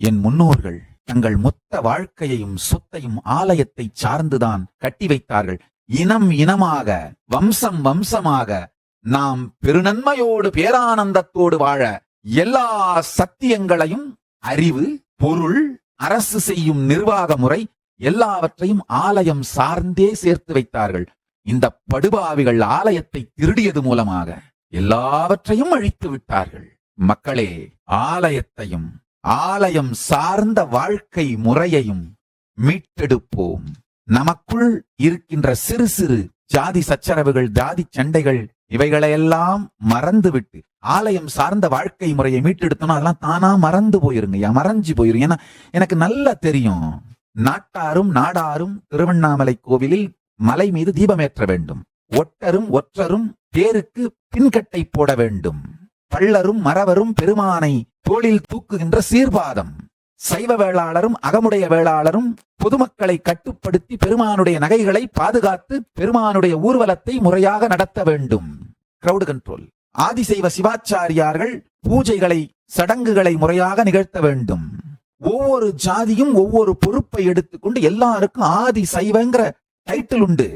என் முன்னோர்கள் தங்கள் மொத்த வாழ்க்கையையும் சொத்தையும் ஆலயத்தை சார்ந்துதான் கட்டி வைத்தார்கள். இனம் இனமாக வம்சம் வம்சமாக நாம் பெருநன்மையோடு பேரானந்தத்தோடு வாழ எல்லா சத்தியங்களையும் அறிவு பொருள் அரசு செய்யும் நிர்வாக முறை எல்லாவற்றையும் ஆலயம் சார்ந்தே சேர்த்து வைத்தார்கள். இந்த படுபாவிகள் ஆலயத்தை திருடியது மூலமாக எல்லாவற்றையும் அழித்து விட்டார்கள். மக்களே ஆலயத்தையும் ஆலயம் சார்ந்த வாழ்க்கை முறையையும் மீட்டெடுப்போம். நமக்குள் இருக்கின்ற சிறு சிறு ஜாதி சச்சரவுகள் ஜாதி சண்டைகள் இவைகளையெல்லாம் மறந்துவிட்டு ஆலயம் சார்ந்த வாழ்க்கை முறையை மீட்டெடுத்தோம்னா அதெல்லாம் தானா மறந்து போயிருங்க. மறைஞ்சு போயிரும். ஏன்னா எனக்கு நல்லா தெரியும். நாட்டாரும் நாடாரும் திருவண்ணாமலை கோவிலில் மலை மீது தீபமேற்ற வேண்டும். ஒட்டரும் ஒற்றரும் தேருக்கு பின்கட்டை போட வேண்டும். பள்ளரும் மறவரும் பெருமானை தோளில் தூக்குகின்ற சீர்பாதம். சைவ வேளாளரும் அகமுடைய வேளாளரும் பொதுமக்களை கட்டுப்படுத்தி பெருமானுடைய நகைகளை பாதுகாத்து பெருமானுடைய ஊர்வலத்தை முறையாக நடத்த வேண்டும். கிரவுட் கண்ட்ரோல் ஆதிசைவ சிவாச்சாரியார்கள் பூஜைகளை சடங்குகளை முறையாக நிகழ்த்த வேண்டும். ஒவ்வொரு ஜாதியும் ஒவ்வொரு பொறுப்பை எடுத்துக்கொண்டு எல்லாருக்கும் ஆதி சைவங்கிற டைட்டில் உண்டு.